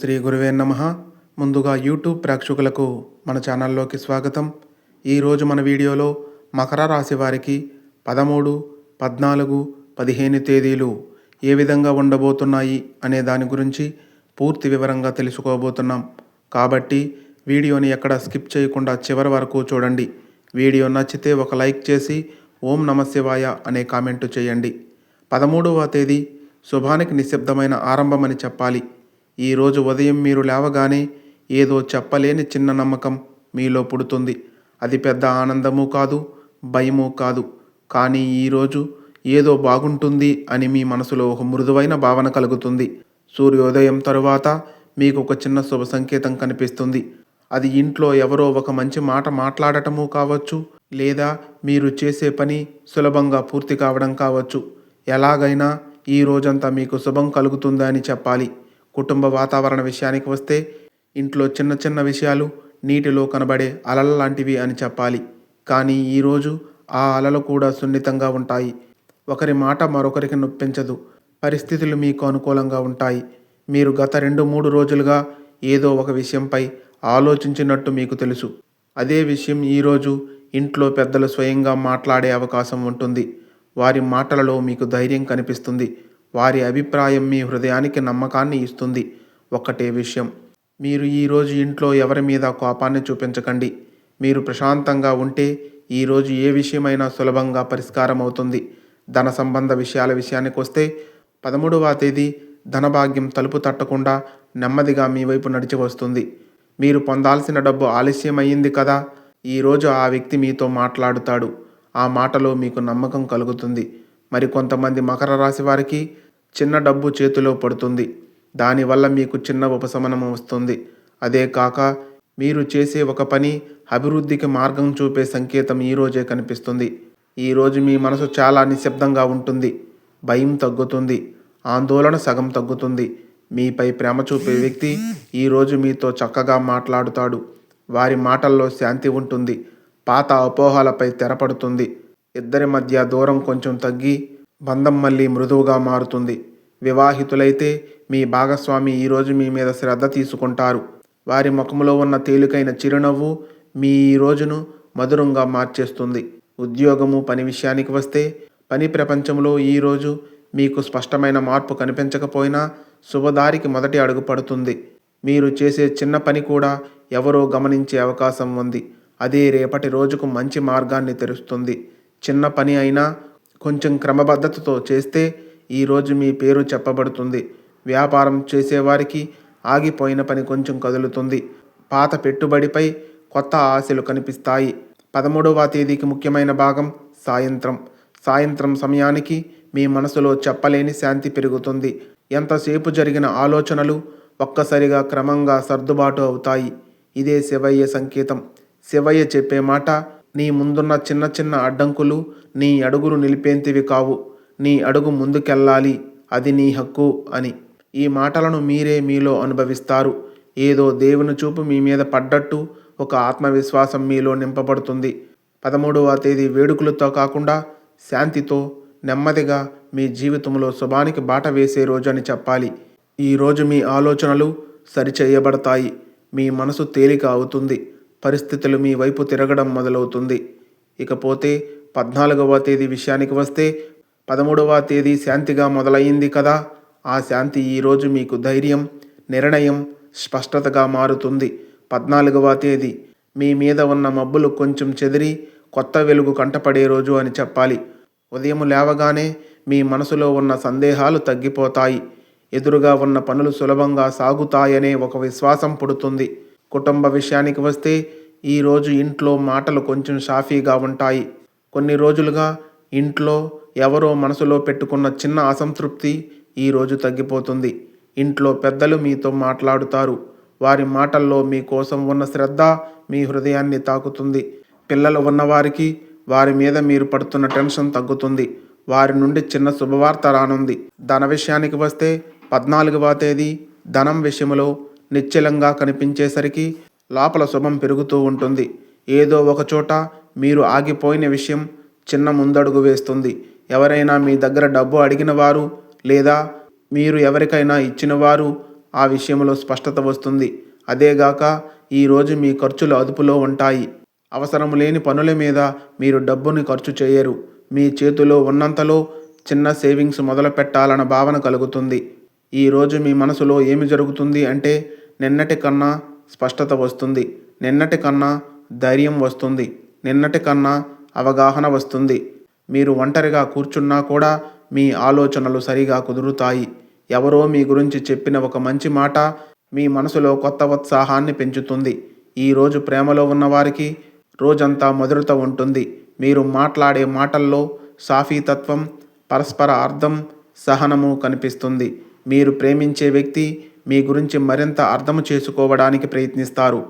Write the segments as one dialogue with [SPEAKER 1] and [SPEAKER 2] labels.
[SPEAKER 1] శ్రీ గురువే నమ. ముందుగా యూట్యూబ్ ప్రేక్షకులకు మన ఛానల్లోకి స్వాగతం. ఈరోజు మన వీడియోలో మకర రాశి వారికి పదమూడు పద్నాలుగు పదిహేను తేదీలు ఏ విధంగా ఉండబోతున్నాయి అనే దాని గురించి పూర్తి వివరంగా తెలుసుకోబోతున్నాం. కాబట్టి వీడియోని ఎక్కడ స్కిప్ చేయకుండా చివరి వరకు చూడండి. వీడియో నచ్చితే ఒక లైక్ చేసి ఓం నమశివాయ అనే కామెంటు చేయండి. పదమూడవ తేదీ శుభానికి నిశ్శబ్దమైన ఆరంభమని చెప్పాలి. ఈరోజు ఉదయం మీరు లేవగానే ఏదో చెప్పలేని చిన్న నమ్మకం మీలో పుడుతుంది. అది పెద్ద ఆనందము కాదు భయము కాదు. కానీ ఈరోజు ఏదో బాగుంటుంది అని మీ మనసులో ఒక మృదువైన భావన కలుగుతుంది. సూర్యోదయం తరువాత మీకు ఒక చిన్న శుభ సంకేతం కనిపిస్తుంది. అది ఇంట్లో ఎవరో ఒక మంచి మాట మాట్లాడటము కావచ్చు లేదా మీరు చేసే పని సులభంగా పూర్తి కావడం కావచ్చు. ఎలాగైనా ఈ రోజంతా మీకు శుభం కలుగుతుందని చెప్పాలి. కుటుంబ వాతావరణ విషయానికి వస్తే ఇంట్లో చిన్న చిన్న విషయాలు నీటిలో కనబడే అలల లాంటివి అని చెప్పాలి. కానీ ఈరోజు ఆ అలలు కూడా సున్నితంగా ఉంటాయి. ఒకరి మాట మరొకరికి నొప్పించదు. పరిస్థితులు మీకు అనుకూలంగా ఉంటాయి. మీరు గత రెండు మూడు రోజులుగా ఏదో ఒక విషయంపై ఆలోచించినట్టు మీకు తెలుసు. అదే విషయం ఈరోజు ఇంట్లో పెద్దలు స్వయంగా మాట్లాడే అవకాశం ఉంటుంది. వారి మాటలలో మీకు ధైర్యం కనిపిస్తుంది. వారి అభిప్రాయం మీ హృదయానికి నమ్మకాన్ని ఇస్తుంది. ఒక్కటే విషయం. మీరు ఈరోజు ఇంట్లో ఎవరి మీద కోపాన్ని చూపించకండి. మీరు ప్రశాంతంగా ఉంటే ఈరోజు ఏ విషయమైనా సులభంగా పరిష్కారం అవుతుంది ధన సంబంధ విషయాల విషయానికి వస్తే పదమూడవ తేదీ ధనభాగ్యం తలుపు తట్టకుండా నెమ్మదిగా మీ వైపు నడిచి వస్తుంది. మీరు పొందాల్సిన డబ్బు ఆలస్యం అయ్యింది కదా ఈరోజు ఆ వ్యక్తి మీతో మాట్లాడుతాడు. ఆ మాటలో మీకు నమ్మకం కలుగుతుంది. మరి కొంతమంది మకర రాశి వారికి చిన్న డబ్బు చేతిలో పడుతుంది. దానివల్ల మీకు చిన్న ఉపశమనం వస్తుంది. అదే కాక మీరు చేసే ఒక పని అభివృద్ధికి మార్గం చూపే సంకేతం ఈరోజే కనిపిస్తుంది. ఈరోజు మీ మనసు చాలా నిశ్శబ్దంగా ఉంటుంది. భయం తగ్గుతుంది. ఆందోళన సగం తగ్గుతుంది. మీపై ప్రేమ చూపే వ్యక్తి ఈరోజు మీతో చక్కగా మాట్లాడుతాడు. వారి మాటల్లో శాంతి ఉంటుంది. పాత అపోహలపై తెరపడుతుంది. ఇద్దరి మధ్య దూరం కొంచెం తగ్గి బంధం మళ్ళీ మృదువుగా మారుతుంది. వివాహితులైతే మీ భాగస్వామి ఈరోజు మీ మీద శ్రద్ధ తీసుకుంటారు. వారి ముఖంలో ఉన్న తేలికైన చిరునవ్వు మీ ఈ రోజును మధురంగా మార్చేస్తుంది. ఉద్యోగము పని విషయానికి వస్తే పని ప్రపంచంలో ఈరోజు మీకు స్పష్టమైన మార్పు కనిపించకపోయినా శుభదారికి మొదటి అడుగు పడుతుంది. మీరు చేసే చిన్న పని కూడా ఎవరో గమనించే అవకాశం ఉంది. అదే రేపటి రోజుకు మంచి మార్గాన్ని తెరుస్తుంది. చిన్న పని అయినా కొంచెం క్రమబద్ధతతో చేస్తే ఈరోజు మీ పేరు చెప్పబడుతుంది. వ్యాపారం చేసేవారికి ఆగిపోయిన పని కొంచెం కదులుతుంది. పాత పెట్టుబడిపై కొత్త ఆశలు కనిపిస్తాయి. పదమూడవ తేదీకి ముఖ్యమైన భాగం సాయంత్రం. సాయంత్రం సమయానికి మీ మనసులో చెప్పలేని శాంతి పెరుగుతుంది. ఎంతసేపు జరిగిన ఆలోచనలు ఒక్కసారిగా క్రమంగా సర్దుబాటు అవుతాయి. ఇదే శివయ్య సంకేతం. శివయ్య చెప్పే మాట నీ ముందున్న చిన్న చిన్న అడ్డంకులు నీ అడుగులు నిలిపేంతివి కావు. నీ అడుగు ముందుకెళ్ళాలి అది నీ హక్కు అని. ఈ మాటలను మీరే మీలో అనుభవిస్తారు. ఏదో దేవుని చూపు మీ మీద పడ్డట్టు ఒక ఆత్మవిశ్వాసం మీలో నింపబడుతుంది. పదమూడవ తేదీ వేడుకలతో కాకుండా శాంతితో నెమ్మదిగా మీ జీవితంలో శుభానికి బాట వేసే రోజు అని చెప్పాలి ఈరోజు మీ ఆలోచనలు సరిచేయబడతాయి. మీ మనసు తేలిక అవుతుంది. పరిస్థితులు మీ వైపు తిరగడం మొదలవుతుంది. ఇకపోతే పద్నాలుగవ తేదీ విషయానికి వస్తే పదమూడవ తేదీ శాంతిగా మొదలయ్యింది కదా. ఆ శాంతి ఈరోజు మీకు ధైర్యం నిర్ణయం స్పష్టతగా మారుతుంది. పద్నాలుగవ తేదీ మీ మీద ఉన్న మబ్బులు కొంచెం చెదిరి కొత్త వెలుగు కంటపడే రోజు అని చెప్పాలి. ఉదయం లేవగానే మీ మనసులో ఉన్న సందేహాలు తగ్గిపోతాయి. ఎదురుగా ఉన్న పనులు సులభంగా సాగుతాయనే ఒక విశ్వాసం పుడుతుంది. కుటుంబ విషయానికి వస్తే ఈరోజు ఇంట్లో మాటలు కొంచెం సాఫీగా ఉంటాయి. కొన్ని రోజులుగా ఇంట్లో ఎవరో మనసులో పెట్టుకున్న చిన్న అసంతృప్తి ఈరోజు తగ్గిపోతుంది. ఇంట్లో పెద్దలు మీతో మాట్లాడుతారు. వారి మాటల్లో మీకోసం ఉన్న శ్రద్ధ మీ హృదయాన్ని తాకుతుంది. పిల్లలు ఉన్నవారికి వారి మీద మీరు పడుతున్న టెన్షన్ తగ్గుతుంది. వారి నుండి చిన్న శుభవార్త రానుంది. ధన విషయానికి వస్తే పద్నాలుగవ తేదీ ధనం విషయంలో నిశ్చలంగా కనిపించేసరికి లోపల శుభం పెరుగుతూ ఉంటుంది. ఏదో ఒక చోట మీరు ఆగిపోయిన విషయం చిన్న ముందడుగు వేస్తుంది. ఎవరైనా మీ దగ్గర డబ్బు అడిగిన వారు లేదా మీరు ఎవరికైనా ఇచ్చిన వారు ఆ విషయంలో స్పష్టత వస్తుంది. అదేగాక ఈరోజు మీ ఖర్చులు అదుపులో ఉంటాయి. అవసరం లేని పనుల మీద మీరు డబ్బుని ఖర్చు చేయరు. మీ చేతిలో ఉన్నంతలో చిన్న సేవింగ్స్ మొదలు పెట్టాలన్న భావన కలుగుతుంది. ఈరోజు మీ మనసులో ఏమి జరుగుతుంది అంటే నిన్నటి కన్నా స్పష్టత వస్తుంది. నిన్నటి కన్నా ధైర్యం వస్తుంది. నిన్నటి కన్నా అవగాహన వస్తుంది. మీరు ఒంటరిగా కూర్చున్నా కూడా మీ ఆలోచనలు సరిగా కుదురుతాయి. ఎవరో మీ గురించి చెప్పిన ఒక మంచి మాట మీ మనసులో కొత్త ఉత్సాహాన్ని పెంచుతుంది. ఈరోజు ప్రేమలో ఉన్నవారికి రోజంతా మధురత ఉంటుంది. మీరు మాట్లాడే మాటల్లో సాఫీతత్వం పరస్పర అర్థం సహనము కనిపిస్తుంది. మీరు ప్రేమించే వ్యక్తి మీ గురించి మరింత అర్థం చేసుకోవడానికి ప్రయత్నిస్తారు.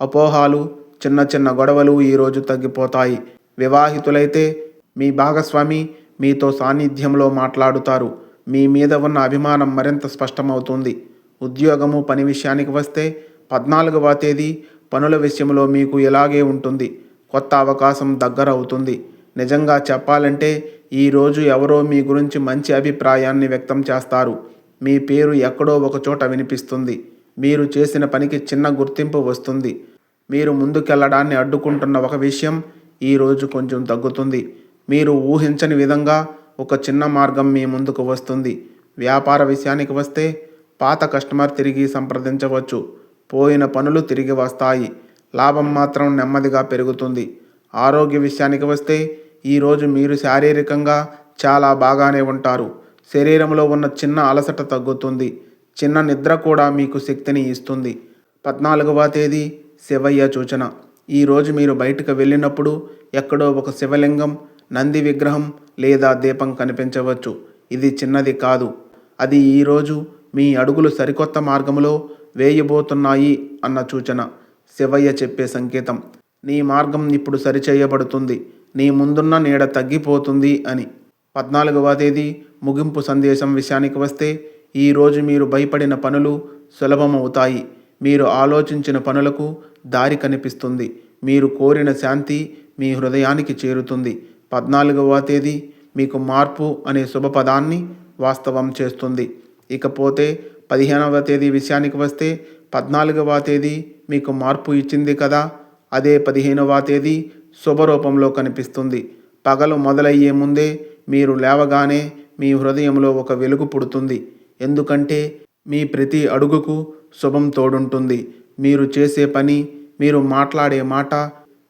[SPEAKER 1] అపోహాలు చిన్న చిన్న గొడవలు ఈరోజు తగ్గిపోతాయి. వివాహితులైతే మీ భాగస్వామి మీతో సాన్నిధ్యంలో మాట్లాడుతారు. మీ మీద ఉన్న అభిమానం మరింత స్పష్టమవుతుంది. ఉద్యోగము పని విషయానికి వస్తే పద్నాలుగవ తేదీ పనుల విషయంలో మీకు ఇలాగే ఉంటుంది. కొత్త అవకాశం దగ్గర అవుతుంది. నిజంగా చెప్పాలంటే ఈరోజు ఎవరో మీ గురించి మంచి అభిప్రాయాన్ని వ్యక్తం చేస్తారు. మీ పేరు ఎక్కడో ఒకచోట వినిపిస్తుంది. మీరు చేసిన పనికి చిన్న గుర్తింపు వస్తుంది. మీరు ముందుకెళ్ళడాన్ని అడ్డుకుంటున్న ఒక విషయం ఈరోజు కొంచెం తగ్గుతుంది. మీరు ఊహించని విధంగా ఒక చిన్న మార్గం మీ ముందుకు వస్తుంది. వ్యాపార విషయానికి వస్తే పాత కస్టమర్ తిరిగి సంప్రదించవచ్చు. పోయిన పనులు తిరిగి వస్తాయి. లాభం మాత్రం నెమ్మదిగా పెరుగుతుంది. ఆరోగ్య విషయానికి వస్తే ఈరోజు మీరు శారీరకంగా చాలా బాగానే ఉంటారు. శరీరంలో ఉన్న చిన్న అలసట తగ్గుతుంది. చిన్న నిద్ర కూడా మీకు శక్తిని ఇస్తుంది. పద్నాలుగవ తేదీ శివయ్య సూచన. ఈరోజు మీరు బయటకు వెళ్ళినప్పుడు ఎక్కడో ఒక శివలింగం నంది విగ్రహం లేదా దీపం కనిపించవచ్చు. ఇది చిన్నది కాదు. అది ఈరోజు మీ అడుగులు సరికొత్త మార్గంలో వేయబోతున్నాయి అన్న సూచన. శివయ్య చెప్పే సంకేతం. నీ మార్గం ఇప్పుడు సరిచేయబడుతుంది. నీ ముందున్న నీడ తగ్గిపోతుంది అని. పద్నాలుగవ తేదీ ముగింపు సందేశం విషయానికి వస్తే ఈరోజు మీరు భయపడిన పనులు సులభమవుతాయి. మీరు ఆలోచించిన పనులకు దారి కనిపిస్తుంది. మీరు కోరిన శాంతి మీ హృదయానికి చేరుతుంది. పద్నాలుగవ తేదీ మీకు మార్పు అనే శుభపదాన్ని వాస్తవం చేస్తుంది. ఇకపోతే పదిహేనవ తేదీ విషయానికి వస్తే పద్నాలుగవ తేదీ మీకు మార్పు ఇచ్చింది కదా అదే పదిహేనవ తేదీ శుభరూపంలో కనిపిస్తుంది. పగలు మొదలయ్యే ముందే మీరు లేవగానే మీ హృదయంలో ఒక వెలుగు పుడుతుంది. ఎందుకంటే మీ ప్రతి అడుగుకు శుభం తోడుంటుంది. మీరు చేసే పని మీరు మాట్లాడే మాట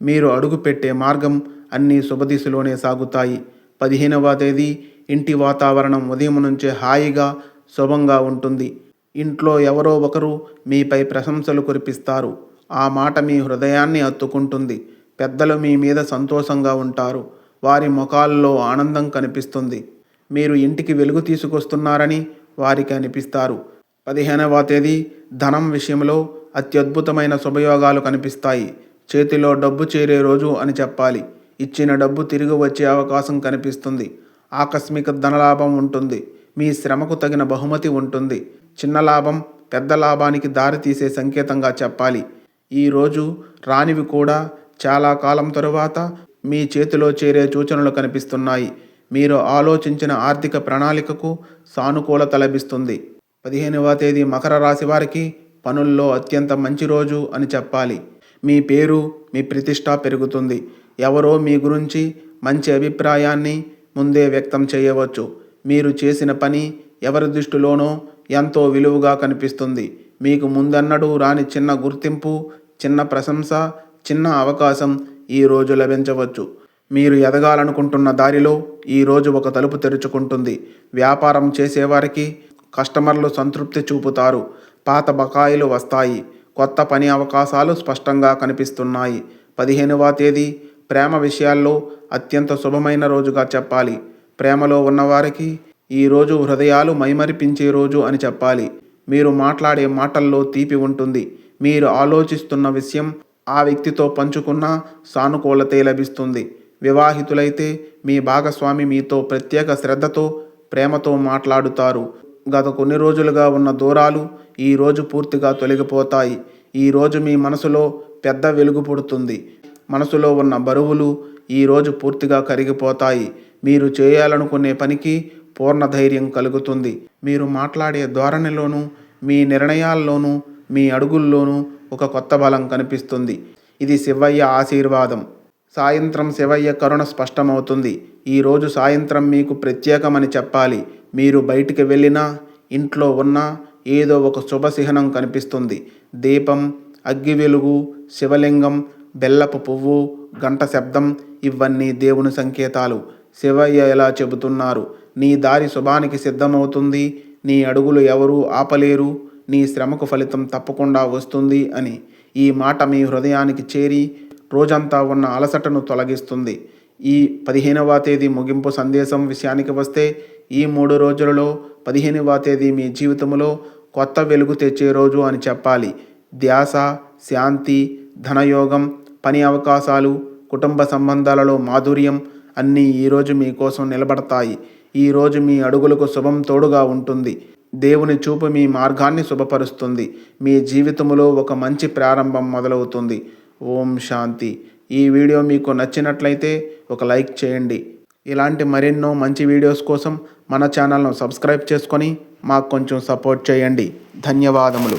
[SPEAKER 1] మీరు అడుగు పెట్టే మార్గం అన్నీ శుభదిశలోనే సాగుతాయి. పదిహేనవ తేదీ ఇంటి వాతావరణం ఉదయం నుంచే హాయిగా శుభంగా ఉంటుంది. ఇంట్లో ఎవరో ఒకరు మీపై ప్రశంసలు కురిపిస్తారు. ఆ మాట మీ హృదయాన్ని అత్తుకుంటుంది. పెద్దలు మీ మీద సంతోషంగా ఉంటారు. వారి ముఖాల్లో ఆనందం కనిపిస్తుంది. మీరు ఇంటికి వెలుగు తీసుకొస్తున్నారని వారికి అనిపిస్తారు. పదిహేనవ తేదీ ధనం విషయంలో అత్యద్భుతమైన శుభయోగాలు కనిపిస్తాయి. చేతిలో డబ్బు చేరే రోజు అని చెప్పాలి. ఇచ్చిన డబ్బు తిరిగి వచ్చే అవకాశం కనిపిస్తుంది. ఆకస్మిక ధనలాభం ఉంటుంది. మీ శ్రమకు తగిన బహుమతి ఉంటుంది. చిన్న లాభం పెద్ద లాభానికి దారి తీసే సంకేతంగా చెప్పాలి. ఈరోజు రానివి కూడా చాలా కాలం తరువాత మీ చేతిలో చేరే సూచనలు కనిపిస్తున్నాయి. మీరు ఆలోచించిన ఆర్థిక ప్రణాళికకు సానుకూలత లభిస్తుంది. పదిహేనవ తేదీ మకర రాశి వారికి పనుల్లో అత్యంత మంచి రోజు అని చెప్పాలి. మీ పేరు మీ ప్రతిష్ట పెరుగుతుంది. ఎవరో మీ గురించి మంచి అభిప్రాయాన్ని ముందే వ్యక్తం చేయవచ్చు. మీరు చేసిన పని ఎవరి దృష్టిలోనో ఎంతో విలువగా కనిపిస్తుంది. మీకు ముందన్నడు రాని చిన్న గుర్తింపు చిన్న ప్రశంస చిన్న అవకాశం ఈ రోజు లభించవచ్చు. మీరు ఎదగాలనుకుంటున్న దారిలో ఈరోజు ఒక తలుపు తెరుచుకుంటుంది. వ్యాపారం చేసేవారికి కస్టమర్లు సంతృప్తి చూపుతారు. పాత బకాయిలు వస్తాయి. కొత్త పని అవకాశాలు స్పష్టంగా కనిపిస్తున్నాయి. పదిహేనవ తేదీ ప్రేమ విషయాల్లో అత్యంత శుభమైన రోజుగా చెప్పాలి. ప్రేమలో ఉన్నవారికి ఈ రోజు హృదయాలు మైమరిపించే రోజు అని చెప్పాలి. మీరు మాట్లాడే మాటల్లో తీపి ఉంటుంది. మీరు ఆలోచిస్తున్న విషయం ఆ వ్యక్తితో పంచుకున్న సానుకూలతే లభిస్తుంది. వివాహితులైతే మీ భాగస్వామి మీతో ప్రత్యేక శ్రద్ధతో ప్రేమతో మాట్లాడుతారు. గత కొన్ని రోజులుగా ఉన్న దూరాలు ఈరోజు పూర్తిగా తొలగిపోతాయి. ఈ రోజు మీ మనసులో పెద్ద వెలుగు పుడుతుంది. మనసులో ఉన్న బరువులు ఈరోజు పూర్తిగా కరిగిపోతాయి. మీరు చేయాలనుకునే పనికి పూర్ణ ధైర్యం కలుగుతుంది. మీరు మాట్లాడే ధోరణిలోనూ మీ నిర్ణయాల్లోనూ మీ అడుగుల్లోనూ ఒక కొత్త బలం కనిపిస్తుంది. ఇది శివయ్య ఆశీర్వాదం. సాయంత్రం శివయ్య కరుణ స్పష్టమవుతుంది. ఈరోజు సాయంత్రం మీకు ప్రత్యేకమని చెప్పాలి. మీరు బయటికి వెళ్ళినా ఇంట్లో ఉన్నా ఏదో ఒక శుభసిహనం కనిపిస్తుంది. దీపం అగ్గి వెలుగు శివలింగం బెల్లపు పువ్వు గంట శబ్దం ఇవన్నీ దేవుని సంకేతాలు. శివయ్య ఎలా చెబుతున్నారు? నీ దారి శుభానికి సిద్ధమవుతుంది. నీ అడుగులు ఎవరూ ఆపలేరు. నీ శ్రమకు ఫలితం తప్పకుండా వస్తుంది అని. ఈ మాట మీ హృదయానికి చేరి రోజంతా ఉన్న అలసటను తొలగిస్తుంది. ఈ పదిహేనవ తేదీ ముగింపు సందేశం విషయానికి వస్తే ఈ మూడు రోజులలో పదిహేనవ తేదీ మీ జీవితంలో కొత్త వెలుగు తెచ్చే రోజు అని చెప్పాలి. ధ్యాస శాంతి ధనయోగం పని అవకాశాలు కుటుంబ సంబంధాలలో మాధుర్యం అన్నీ ఈరోజు మీకోసం నిలబడతాయి. ఈరోజు మీ అడుగులకు శుభం తోడుగా ఉంటుంది. దేవుని చూపు మీ మార్గాన్ని శుభపరుస్తుంది. మీ జీవితంలో ఒక మంచి ప్రారంభం మొదలవుతుంది. ఓం శాంతి. ఈ వీడియో మీకు నచ్చినట్లయితే ఒక లైక్ చేయండి. ఇలాంటి మరెన్నో మంచి వీడియోస్ కోసం మన ఛానల్ను సబ్స్క్రైబ్ చేసుకొని మాకు కొంచెం సపోర్ట్ చేయండి. ధన్యవాదములు.